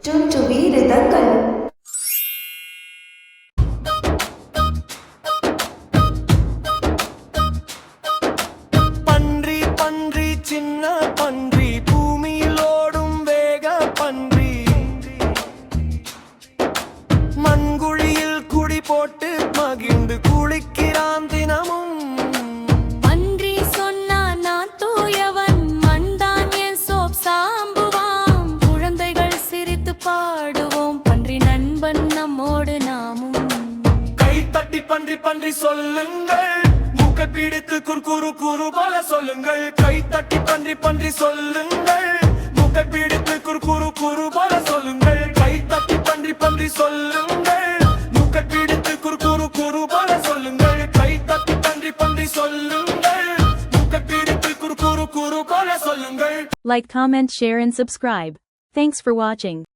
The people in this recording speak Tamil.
சுற்றுவி ரிதங்கள் பன்றி பன்றி சின்ன பன்றி பூமியில் ஓடும் வேக பன்றி. மண்குழியில் குடி போட்டு நண்பன் நம்மோடு நாமும். கை தட்டி பன்றி பன்றி சொல்லுங்கள். மூக்கை பிடித்து குறுகுறு குறு போல சொல்லுங்கள். கை தட்டி பன்றி பன்றி சொல்லுங்கள். மூக்கை பிடித்து குறுகுறு குறு போல சொல்லுங்கள். கை தட்டி பன்றி பன்றி சொல்லுங்கள். மூக்கை பிடித்து குறுகுறு குறு போல சொல்லுங்கள். கை தட்டி பன்றி பன்றி சொல்லுங்கள். மூக்கை பிடித்து குறுகுறு குறு போல சொல்லுங்கள். Like, comment, share, and subscribe. Thanks for watching.